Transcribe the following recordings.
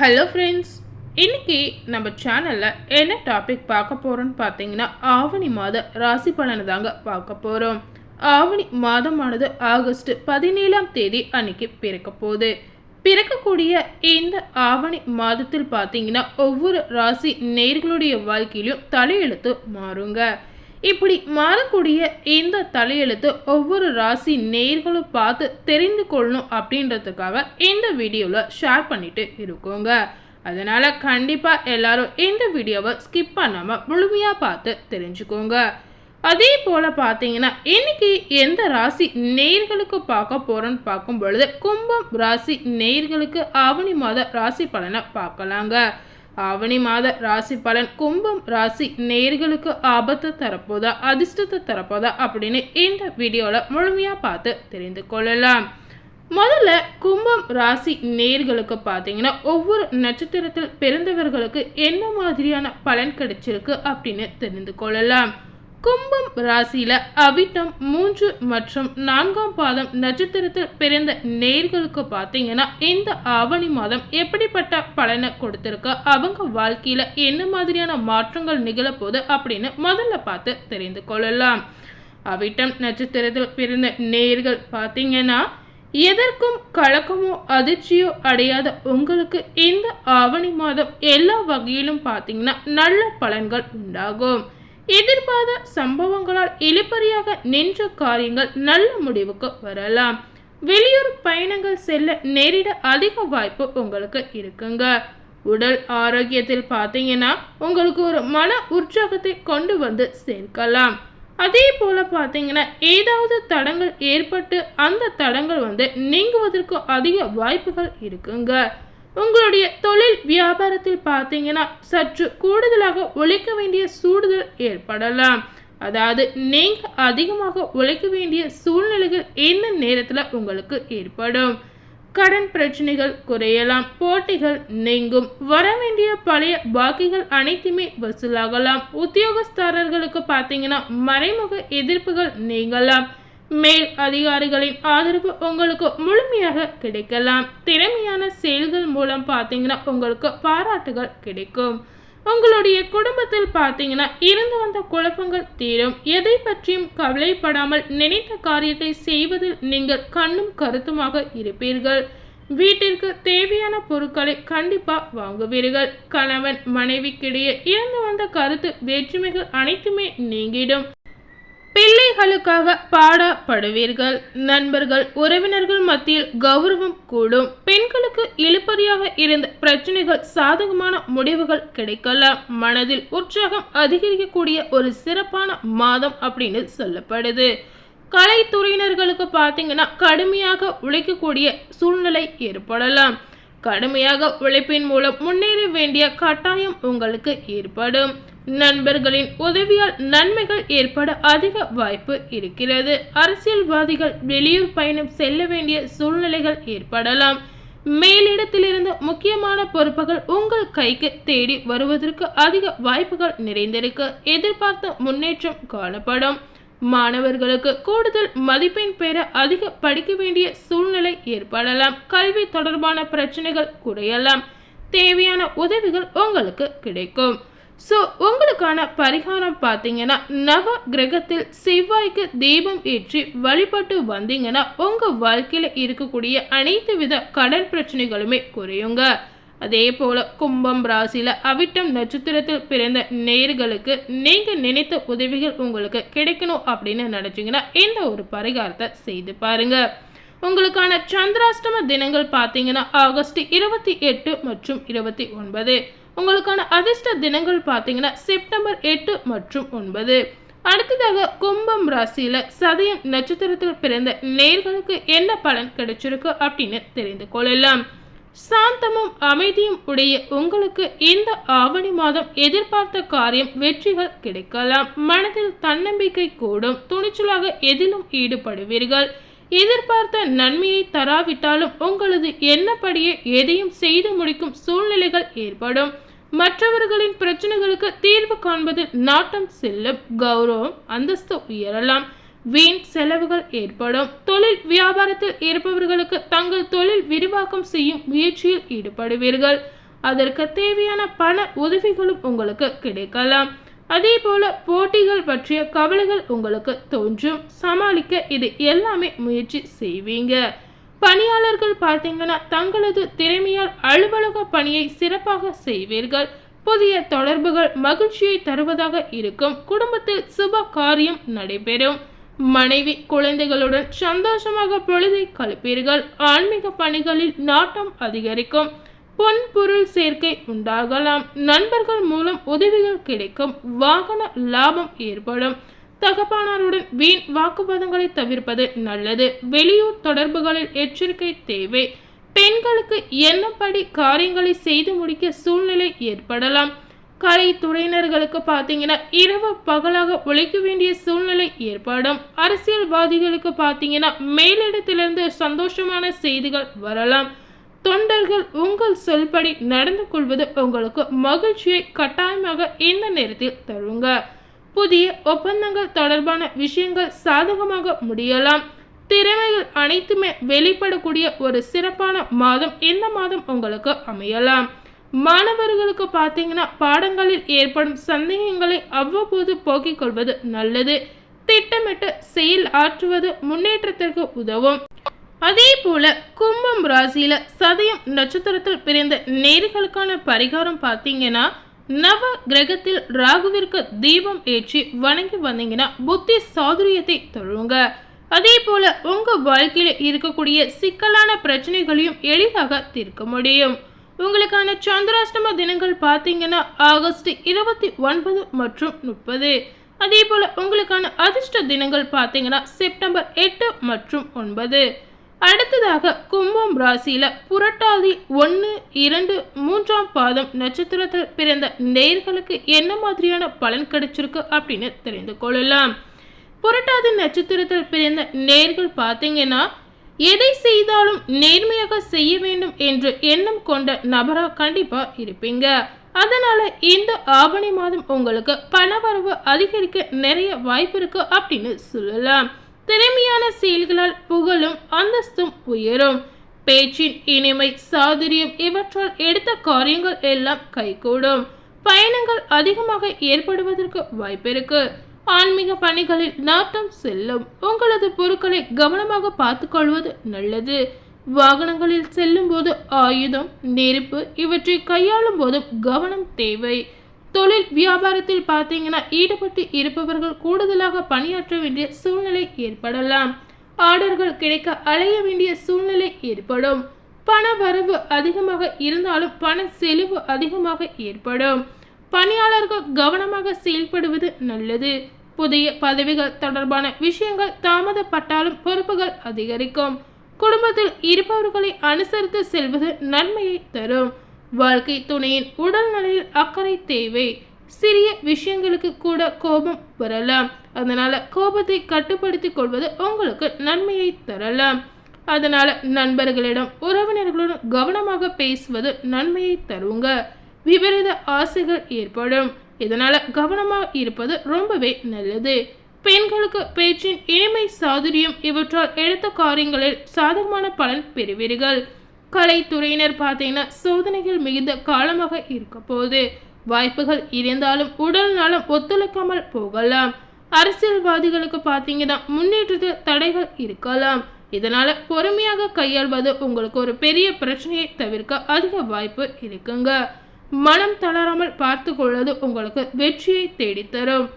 Hello friends இன்னைக்கு நம்ம சேனலில் என்ன டாபிக் பார்க்க போகிறோன்னு பார்த்தீங்கன்னா ஆவணி மாத ராசி பலனை தாங்க பார்க்க போகிறோம் ஆவணி மாதமானது ஆகஸ்ட் பதினேழாம் தேதி அன்னைக்கு பிறக்க போகுது. பிறக்கக்கூடிய இந்த ஆவணி மாதத்தில் பார்த்தீங்கன்னா ஒவ்வொரு ராசி நேர்களுடைய வாழ்க்கையிலும் தலையெழுத்து மாறுங்க. இப்படி மாறக்கூடிய இந்த தலையெழுத்து ஒவ்வொரு ராசி நேர்களும் பார்த்து தெரிந்து கொள்ளணும் அப்படின்றதுக்காக இந்த வீடியோவில் ஷேர் பண்ணிட்டு இருக்கோங்க. அதனால் கண்டிப்பாக எல்லாரும் இந்த வீடியோவை ஸ்கிப் பண்ணாமல் முழுமையாக பார்த்து தெரிஞ்சுக்கோங்க. அதே போல் பார்த்தீங்கன்னா இன்னைக்கு எந்த ராசி நேர்களுக்கு பார்க்க போகிறோன்னு பார்க்கும் பொழுது கும்பம் ராசி நேர்களுக்கு ஆவணி மாத ராசி பலனை பார்க்கலாங்க. ஆவணி மாத ராசி பலன் கும்பம் ராசி நேர்களுக்கு ஆபத்தை தரப்போதா அதிர்ஷ்டத்தை தரப்போதா அப்படின்னு இந்த வீடியோவில் முழுமையாக பார்த்து தெரிந்து கொள்ளலாம். முதல்ல கும்பம் ராசி நேர்களுக்கு பார்த்தீங்கன்னா ஒவ்வொரு நட்சத்திரத்தில் பிறந்தவர்களுக்கு என்ன மாதிரியான பலன் கிடைச்சிருக்கு அப்படின்னு தெரிந்து கொள்ளலாம். கும்பம் ராசியில அவிட்டம் மூன்று மற்றும் நான்காம் பாதம் நட்சத்திரத்தில் பிறந்த நேர்களுக்கு பார்த்தீங்கன்னா இந்த ஆவணி மாதம் எப்படிப்பட்ட பலனை கொடுத்துருக்க? அவங்க வாழ்க்கையில என்ன மாதிரியான மாற்றங்கள் நிகழப்போகுது அப்படின்னு முதல்ல பார்த்து தெரிந்து கொள்ளலாம். அவிட்டம் நட்சத்திரத்தில் பிறந்த நேர்கள் பார்த்தீங்கன்னா எதற்கும் கலக்கமோ அதிர்ச்சியோ அடையாத உங்களுக்கு இந்த ஆவணி மாதம் எல்லா வகையிலும் பார்த்தீங்கன்னா நல்ல பலன்கள் உண்டாகும். எதிர்பார்த்த சம்பவங்களால் இழுபறியாக நின்ற காரியங்கள் நல்ல முடிவுக்கு வரலாம். வெளியூர் பயணங்கள் செல்ல நேரிட அதிக வாய்ப்பு உங்களுக்கு இருக்குங்க. உடல் ஆரோக்கியத்தில் பார்த்தீங்கன்னா உங்களுக்கு ஒரு மன உற்சாகத்தை கொண்டு வந்து சேர்க்கலாம். அதே போல் பார்த்தீங்கன்னா ஏதாவது தடங்கள் ஏற்பட்டு அந்த தடங்கள் வந்து நீங்குவதற்கு அதிக வாய்ப்புகள் இருக்குங்க. உங்களுடைய தொழில் வியாபாரத்தில் பார்த்தீங்கன்னா சற்று கூடுதலாக உழைக்க வேண்டிய சூடுதல் ஏற்படலாம். அதாவது நீங்கள் அதிகமாக உழைக்க வேண்டிய சூழ்நிலைகள் இந்த நேரத்தில் உங்களுக்கு ஏற்படும். கடன் பிரச்சனைகள் குறையலாம் போட்டிகள் நீங்கும் வர வேண்டிய பழைய பாக்கிகள் அனைத்துமே வசூலாகலாம். உத்தியோகஸ்தாரர்களுக்கு பார்த்தீங்கன்னா மறைமுக எதிர்ப்புகள் நீங்கலாம். மேல் அதிகாரிகளின் ஆதரவு உங்களுக்கு முழுமையாக கிடைக்கலாம். திறமையான செயல்கள் மூலம் பார்த்தீங்கன்னா உங்களுக்கு பாராட்டுகள் கிடைக்கும். உங்களுடைய குடும்பத்தில் பார்த்தீங்கன்னா இருந்து வந்த குழப்பங்கள் தீரும். எதை பற்றியும் கவலைப்படாமல் நினைத்த காரியத்தை செய்வதில் நீங்கள் கண்ணும் கருத்துமாக இருப்பீர்கள். வீட்டிற்கு தேவையான பொருட்களை கண்டிப்பாக வாங்குவீர்கள். கணவன் மனைவிக்கிடையே இருந்து வந்த கருத்து வேற்றுமைகள் அனைத்துமே நீங்கிடும். பிள்ளைகளுக்காக பாடப்படுவீர்கள். நண்பர்கள் உறவினர்கள் மத்தியில் கௌரவம் கூடும். பெண்களுக்கு இழுப்பறியாக இருந்த பிரச்சனைகள் சாதகமான முடிவுகள் கிடைக்கலாம். மனதில் உற்சாகம் அதிகரிக்கக்கூடிய ஒரு சிறப்பான மாதம் அப்படின்னு சொல்லப்படுது. கலைத்துறையினர்களுக்கு பார்த்தீங்கன்னா கடுமையாக உழைக்கக்கூடிய சூழ்நிலை ஏற்படலாம். கடுமையாக உழைப்பின் மூலம் முன்னேற வேண்டிய கட்டாயம் உங்களுக்கு ஏற்படும். நண்பர்களின் உதவியால் நன்மைகள் ஏற்பட அதிக வாய்ப்பு இருக்கிறது. அரசியல்வாதிகள் வெளியூர் பயணம் செல்ல வேண்டிய சூழ்நிலைகள் ஏற்படலாம். மேலிடத்திலிருந்து முக்கியமான பொறுப்புகள் உங்கள் கைக்கு தேடி வருவதற்கு அதிக வாய்ப்புகள் நிறைந்திருக்கு. எதிர்பார்த்த முன்னேற்றம் காணப்படும். மாணவர்களுக்கு கூடுதல் மதிப்பெண் பெற அதிக படிக்க வேண்டிய சூழ்நிலை ஏற்படலாம். கல்வி தொடர்பான பிரச்சனைகள் குறையலாம். தேவையான உதவிகள் உங்களுக்கு கிடைக்கும். ஸோ உங்களுக்கான பரிகாரம் பார்த்தீங்கன்னா நவ கிரகத்தில் செவ்வாய்க்கு தீபம் ஏற்றி வழிபட்டு வந்தீங்கன்னா உங்கள் வாழ்க்கையில் இருக்கக்கூடிய அனைத்து வித கடன் பிரச்சனைகளுமே குறையுங்க. அதே போல் கும்பம் ராசியில் அவிட்டம் நட்சத்திரத்தில் பிறந்த நேர்களுக்கு நீங்கள் நினைத்த உதவிகள் உங்களுக்கு கிடைக்கணும் அப்படின்னு நினச்சிங்கன்னா இந்த ஒரு பரிகாரத்தை செய்து பாருங்கள் உங்களுக்கான சந்திராஷ்டம தினங்கள் பார்த்தீங்கன்னா ஆகஸ்ட் இருபத்தி எட்டு மற்றும் இருபத்தி ஒன்பது. உங்களுக்கான அதிர்ஷ்ட தினங்கள் பார்த்தீங்கன்னா செப்டம்பர் எட்டு மற்றும் ஒன்பது. அடுத்ததாக கும்பம் ராசியில் சதயம் நட்சத்திரத்தில் பிறந்த நேர்களுக்கு என்ன பலன் கிடைச்சிருக்கு அப்படின்னு தெரிந்து கொள்ளலாம். சாந்தமும் அமைதியும் உடைய உங்களுக்கு இந்த ஆவணி மாதம் எதிர்பார்த்த காரியம் வெற்றிகள் கிடைக்கலாம். மனதில் தன்னம்பிக்கை கூடும். துணிச்சலாக எதிலும் ஈடுபடுவீர்கள். எதிர்பார்த்த நன்மையை தராவிட்டாலும் உங்களது என்னப்படியே எதையும் செய்து முடிக்கும் சூழ்நிலைகள் ஏற்படும். மற்றவர்களின் பிரச்சனைகளுக்கு தீர்வு காண்பதில் நாட்டம் செல்லும் கௌரவம் அந்தஸ்து உயரலாம். வீண் செலவுகள் ஏற்படும். தொழில் வியாபாரத்தில் இருப்பவர்களுக்கு தங்கள் தொழில் விரிவாக்கம் செய்யும் முயற்சியில் ஈடுபடுவீர்கள். அதற்கு தேவையான பண உதவிகளும் உங்களுக்கு கிடைக்கலாம். அதே போல போட்டிகள் பற்றிய கவலைகள் உங்களுக்கு தோன்றும். சமாளிக்க இது எல்லாமே முயற்சி செய்வீங்க. பணியாளர்கள் பார்த்தீங்கன்னா தங்களது திறமையால் அலுவலக பணியை சிறப்பாக செய்வீர்கள். புதிய தொடர்புகள் மகிழ்ச்சியை தருவதாக இருக்கும். குடும்பத்தில் சுப காரியம் நடைபெறும். மனைவி குழந்தைகளுடன் சந்தோஷமாக பொழுதை கழிப்பீர்கள். ஆன்மீக பணிகளில் நாட்டம் அதிகரிக்கும். பொன் பொருள் சேர்க்கை உண்டாகலாம். நண்பர்கள் மூலம் உதவிகள் கிடைக்கும். வாகன லாபம் ஏற்படும். தகப்பானாருடன் வீண் வாக்குவாதங்களை தவிர்ப்பது நல்லது. வெளியூர் தொடர்புகளில் எச்சரிக்கை தேவை. பெண்களுக்கு என்னப்படி காரியங்களை செய்து முடிக்க சூழ்நிலை ஏற்படலாம். கலைத்துறையினர்களுக்கு பார்த்தீங்கன்னா இரவு பகலாக உழைக்க வேண்டிய சூழ்நிலை ஏற்படும். அரசியல்வாதிகளுக்கு பார்த்தீங்கன்னா மேலிடத்திலிருந்து சந்தோஷமான செய்திகள் வரலாம். தொண்டர்கள் உங்கள் சொல்படி நடந்து கொள்வது உங்களுக்கு மகிழ்ச்சியை கட்டாயமாக இந்த நேரத்தில் தருங்க. புதிய ஒப்பந்தங்கள் தொடர்பான விஷயங்கள் சாதகமாக முடியலாம். திறமைகள் அனைத்துமே வெளிப்படக்கூடிய ஒரு சிறப்பான மாதம் இந்த மாதம் உங்களுக்கு அமையலாம். மாணவர்களுக்கு பார்த்தீங்கன்னா பாடங்களில் ஏற்படும் சந்தேகங்களை அவ்வப்போது போக்கிக் கொள்வது நல்லது. திட்டமிட்டு செயல் ஆற்றுவது முன்னேற்றத்திற்கு உதவும். அதே போல கும்பம் ராசியில சதயம் நட்சத்திரத்தில் பிறந்த நேர்களுக்கான பரிகாரம் பார்த்தீங்கன்னா நவ கிரகத்தில் ராகுவிற்கு தீபம் ஏற்றி வணங்கி வந்தீங்கன்னா புத்தி சாதுரியத்தை தருங்க அதே போல உங்க வாழ்க்கையில இருக்கக்கூடிய சிக்கலான பிரச்சனைகளையும் எளிதாக தீர்க்க முடியும். உங்களுக்கான சந்திராஷ்டம தினங்கள் பார்த்தீங்கன்னா ஆகஸ்ட் இருபத்தி ஒன்பது மற்றும் முப்பது. அதே போல உங்களுக்கான அதிர்ஷ்ட தினங்கள் பார்த்தீங்கன்னா செப்டம்பர் எட்டு மற்றும் ஒன்பது. அடுத்ததாக கும்பம் ராசியில் புரட்டாதி ஒன்று இரண்டு மூன்றாம் பாதம் நட்சத்திரத்தில் பிறந்த நேர்களுக்கு என்ன மாதிரியான பலன் கிடைச்சிருக்கு அப்படின்னு தெரிந்து கொள்ளலாம். புரட்டாதி நட்சத்திரத்தில் பிறந்த நேர்கள் பார்த்தீங்கன்னா எதை செய்தாலும் நேர்மையாக செய்ய வேண்டும் என்று எண்ணம் கொண்ட நபராக கண்டிப்பாக இருப்பீங்க. அதனால் இந்த ஆவணி மாதம் உங்களுக்கு பணவரவு அதிகரிக்க நிறைய வாய்ப்பு இருக்குது அப்படின்னு சொல்லலாம். திறமையான செயல்களால் புகழும் அந்தஸ்தும் உயரும். பேச்சின் இனிமை சாதுரியம் இவற்றால் எடுத்த காரியங்கள் எல்லாம் கைகூடும். பயணங்கள் அதிகமாக ஏற்படுவதற்கு வாய்ப்பிருக்கு ஆன்மீக பணிகளில் நாட்டம் செல்லும். உங்களது பொருட்களை கவனமாக பார்த்துக்கொள்வது நல்லது. வாகனங்களில் செல்லும் போது ஆயுதம் நெருப்பு இவற்றை கையாளும் போதும் கவனம் தேவை. தொழில் வியாபாரத்தில் பார்த்தீங்கன்னா ஈடுபட்டு இருப்பவர்கள் கூடுதலாக பணியாற்ற வேண்டிய சூழ்நிலை ஏற்படலாம். ஆர்டர்கள் கிடைக்க அலைய வேண்டிய சூழ்நிலை ஏற்படும். பண வரவு அதிகமாக இருந்தாலும் பண செலவு அதிகமாக ஏற்படும். பணியாளர்கள் கவனமாக செயல்படுவது நல்லது. புதிய பதவிகள் தொடர்பான விஷயங்கள் தாமதப்பட்டாலும் பொறுப்புகள் அதிகரிக்கும். குடும்பத்தில் இருப்பவர்களை அனுசரித்து செல்வது நன்மையை தரும். வாழ்க்கை துணையின் உடல்நிலையில் அக்கறை தேவை. சிறிய விஷயங்களுக்கு கூட கோபம் வரலாம். அதனால கோபத்தை கட்டுப்படுத்திக் கொள்வது உங்களுக்கு நன்மையை தரலாம். அதனால நண்பர்களிடம் உறவினர்களுடன் கவனமாக பேசுவது நன்மையை தருங்க. விபரீத ஆசைகள் ஏற்படும். இதனால கவனமாக இருப்பது ரொம்பவே நல்லது. பெண்களுக்கு பேச்சின் இனிமை சாதுரியம் இவற்றால் எடுத்த காரியங்களில் சாதகமான பலன் பெறுவீர்கள். கலைத்துறையினர் பார்த்தீங்கன்னா சோதனைகள் மிகுந்த காலமாக இருக்க போது வாய்ப்புகள் இருந்தாலும் உடல் நலம் ஒத்துழைக்காமல் போகலாம். அரசியல்வாதிகளுக்கு பார்த்தீங்கன்னா முன்னேற்றத்தில் தடைகள் இருக்கலாம். இதனால் பொறுமையாக கையாள்வது உங்களுக்கு ஒரு பெரிய பிரச்சனையை தவிர்க்க அதிக வாய்ப்பு இருக்குங்க. மனம் தளராமல் பார்த்து கொள்வது உங்களுக்கு வெற்றியை தேடித்தரும்.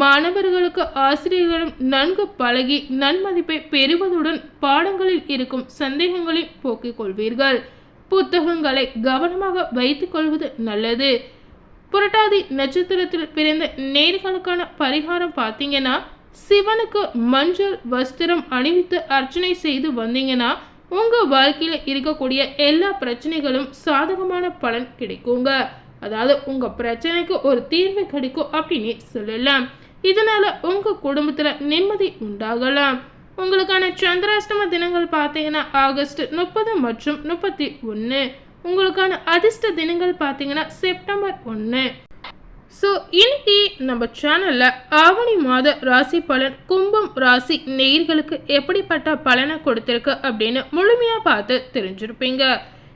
மாணவர்களுக்கு ஆசிரியர்களிடம் நன்கு பழகி நன்மதிப்பை பெறுவதுடன் பாடங்களில் இருக்கும் சந்தேகங்களை போக்கிக் கொள்வீர்கள். புத்தகங்களை கவனமாக வைத்துக் கொள்வது நல்லது. புரட்டாதி நட்சத்திரத்தில் பிறந்த நேர்களுக்கான பரிகாரம் பார்த்தீங்கன்னா சிவனுக்கு மஞ்சள் வஸ்திரம் அணிவித்து அர்ச்சனை செய்து வந்தீங்கன்னா உங்கள் வாழ்க்கையில் இருக்கக்கூடிய எல்லா பிரச்சனைகளும் சாதகமான பலன் கிடைக்குங்க. அதாவது உங்கள் பிரச்சனைக்கு ஒரு தீர்வு கிடைக்கும் அப்படின்னு சொல்லலாம். இதனால் உங்கள் குடும்பத்தில் நிம்மதி உண்டாகலாம். உங்களுக்கான சந்திராஷ்டம தினங்கள் பார்த்தீங்கன்னா ஆகஸ்ட் முப்பது மற்றும் முப்பத்தி ஒன்று உங்களுக்கான அதிர்ஷ்ட தினங்கள் பார்த்தீங்கன்னா செப்டம்பர் ஒன்று ஸோ இன்னைக்கு நம்ம சேனலில் ஆவணி மாத ராசி பலன் கும்பம் ராசி நேயர்களுக்கு எப்படிப்பட்ட பலனை கொடுத்துருக்கு அப்படின்னு முழுமையாக பார்த்து தெரிஞ்சிருப்பீங்க.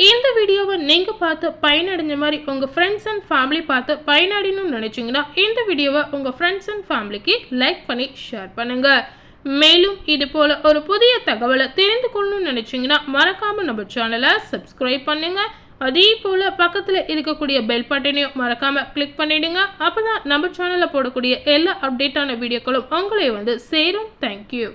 இந்த வீடியோவை நீங்கள் பார்த்து பயனடைஞ்ச மாதிரி உங்கள் ஃப்ரெண்ட்ஸ் அண்ட் ஃபேமிலி பார்த்து பயனடையணும்னு நினச்சிங்கன்னா இந்த வீடியோவை உங்கள் ஃப்ரெண்ட்ஸ் அண்ட் ஃபேமிலிக்கு லைக் பண்ணி ஷேர் பண்ணுங்கள் மேலும் இது போல் ஒரு புதிய தகவலை தெரிந்து கொள்ளணும்னு நினச்சிங்கன்னா மறக்காமல் நம்ம சேனலை சப்ஸ்கிரைப் பண்ணுங்கள் அதே போல் பக்கத்தில் இருக்கக்கூடிய பெல் பட்டனையும் மறக்காமல் கிளிக் பண்ணிவிடுங்க அப்போ தான் நம்ம சேனலில் போடக்கூடிய எல்லா அப்டேட்டான வீடியோக்களும் உங்களே வந்து சேரும். தேங்க்யூ